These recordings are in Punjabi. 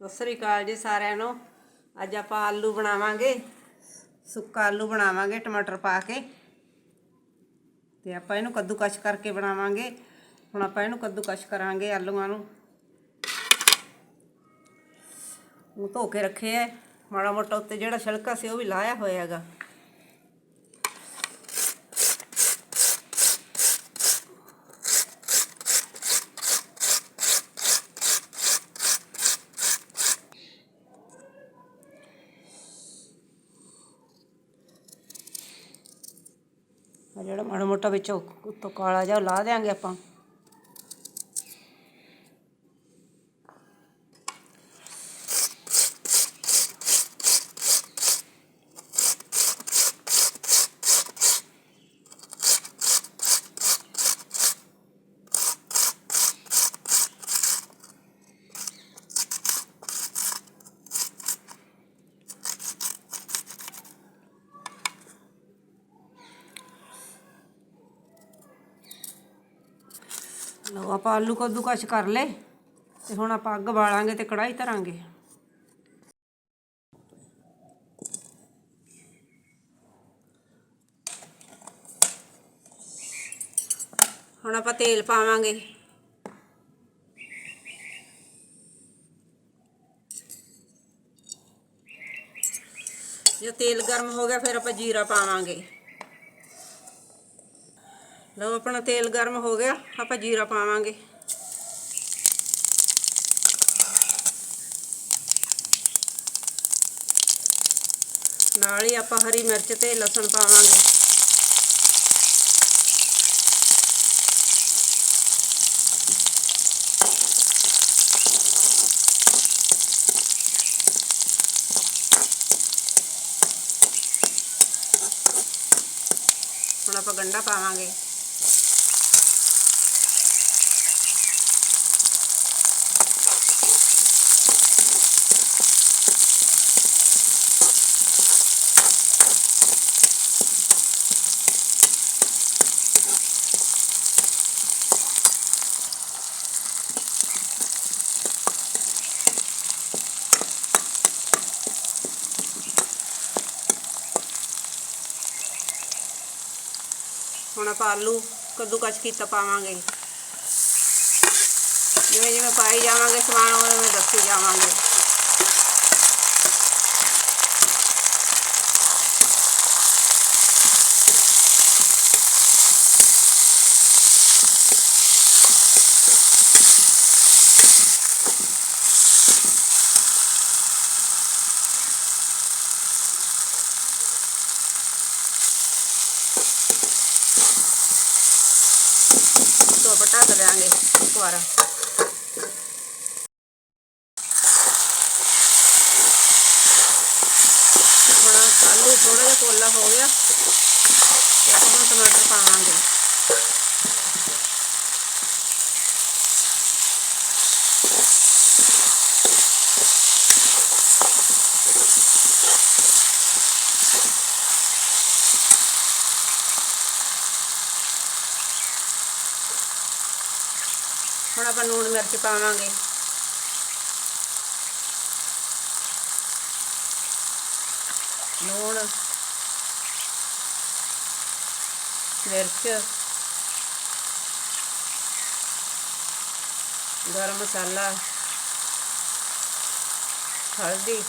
ਸਤਿ ਸ੍ਰੀ ਅਕਾਲ ਜੀ ਸਾਰਿਆਂ ਨੂੰ। ਅੱਜ ਆਪਾਂ ਆਲੂ ਬਣਾਵਾਂਗੇ। ਸੁੱਕਾ ਆਲੂ ਬਣਾਵਾਂਗੇ, ਟਮਾਟਰ ਪਾ ਕੇ। ਤੇ ਆਪਾਂ ਇਹਨੂੰ ਕੱਦੂਕਸ਼ ਕਰਕੇ ਬਣਾਵਾਂਗੇ। ਹੁਣ ਆਪਾਂ ਇਹਨੂੰ ਕੱਦੂਕਸ਼ ਕਰਾਂਗੇ ਆਲੂਆਂ ਨੂੰ। ਉਹ ਧੋ ਕੇ ਰੱਖੇ ਐ ਮਾੜਾ ਮੋਟਾ ਉੱਤੇ ਜਿਹੜਾ ਛਿਲਕਾ ਸੀ ਉਹ ਵੀ ਲਾਇਆ ਹੋਇਆ ਹੈਗਾ। ਜਿਹੜਾ ਮਾੜਾ ਮੋਟਾ ਵਿੱਚ ਉਹ ਉੱਤੋਂ ਕਾਲਾ ਜਿਹਾ ਉਹ ਲਾ ਦੇਾਂਗੇ ਆਪਾਂ। ਲਓ, ਆਪਾਂ ਆਲੂ ਕੱਦੂਕਸ਼ ਕਰ ਲਏ ਤੇ ਹੁਣ ਆਪਾਂ ਅੱਗ ਬਾਲਾਂਗੇ ਤੇ ਕੜਾਈ ਧਰਾਂਗੇ। ਹੁਣ ਆਪਾਂ ਤੇਲ ਪਾਵਾਂਗੇ। ਜੇ ਤੇਲ ਗਰਮ ਹੋ ਗਿਆ, ਫਿਰ ਆਪਾਂ ਜੀਰਾ ਪਾਵਾਂਗੇ। ਲਓ ਆਪਣਾ ਤੇਲ ਗਰਮ ਹੋ ਗਿਆ, ਆਪਾਂ ਜੀਰਾ ਪਾਵਾਂਗੇ। ਨਾਲ ਹੀ ਆਪਾਂ ਹਰੀ ਮਿਰਚ ਤੇ ਲਸਣ ਪਾਵਾਂਗੇ। ਹੁਣ ਆਪਾਂ ਗੰਡਾ ਪਾਵਾਂਗੇ। ਹੁਣ ਆਪਾਂ ਆਲੂ ਕੱਦੂਕਸ਼ ਕੀਤਾ ਪਾਵਾਂਗੇ। ਜਿਵੇਂ ਜਿਵੇਂ ਪਾਈ ਜਾਵਾਂਗੇ, ਸਮਾਨ ਉਵੇਂ ਉਵੇਂ ਦੱਸੀ ਜਾਵਾਂਗੇ। ਢੱਕ ਦਿਆਂਗੇ ਇੱਕ ਵਾਰ। ਹੁਣ ਆਲੂ ਥੋੜਾ ਜਿਹਾ ਕੋਲਾ ਹੋ ਗਿਆ ਤੇ ਆਪਾਂ ਹੁਣ ਟਮਾਟਰ ਪਾਵਾਂਗੇ। ਹੁਣ ਆਪਾਂ ਲੂਣ ਮਿਰਚ ਪਾਵਾਂਗੇ। ਲੂਣ ਮਿਰਚ ਗਰਮ ਮਸਾਲਾ ਹਲਦੀ।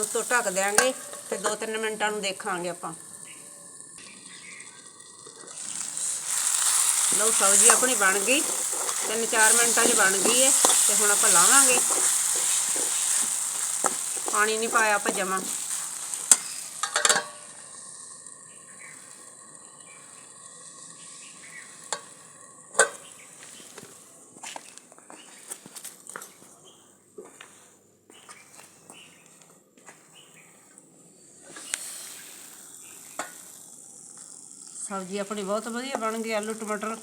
ਉਸ ਤੋਂ ਢੱਕ ਦਿਆਂਗੇ ਤੇ 2-3 ਮਿੰਟਾਂ ਨੂੰ ਦੇਖਾਂਗੇ ਆਪਾਂ। ਲਓ ਸਬਜ਼ੀ ਆਪਣੀ ਬਣ ਗਈ। 3-4 ਮਿੰਟਾਂ 'ਚ ਬਣ ਗਈ ਹੈ ਤੇ ਹੁਣ ਆਪਾਂ ਲਾਵਾਂਗੇ। ਪਾਣੀ ਨਹੀਂ ਪਾਇਆ ਆਪਾਂ ਜਮਾ। ਸਬਜ਼ੀ ਆਪਣੀ ਬਹੁਤ ਵਧੀਆ ਬਣ ਗਈ, ਆਲੂ, ਟਮਾਟਰ।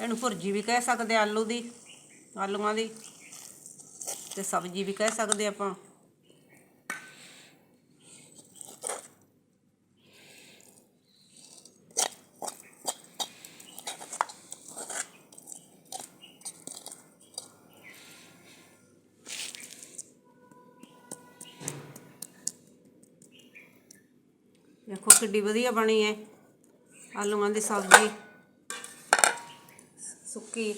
ਇਹਨੂੰ ਭੁਰਜੀ ਵੀ ਕਹਿ ਸਕਦੇ ਆਲੂ ਦੀ, ਆਲੂਆਂ ਦੀ। ਤੇ ਸਬਜ਼ੀ ਵੀ ਕਹਿ ਸਕਦੇ ਆਪਾਂ। ਦੇਖੋ ਕਿੱਡੀ ਵਧੀਆ ਬਣੀ ਹੈ। ਆਲੂਆਂ ਦੀ ਸਬਜ਼ੀ। ਸੁੱਕੀ।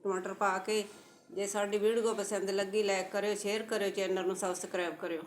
ਟਮਾਟਰ ਪਾ ਕੇ, ਜੇ ਸਾਡੀ ਵੀਡੀਓ ਪਸੰਦ ਲੱਗੀ ਲਾਈਕ ਕਰਿਓ ਸ਼ੇਅਰ ਕਰਿਓ ਚੈਨਲ ਨੂੰ ਸਬਸਕ੍ਰਾਈਬ ਕਰਿਓ।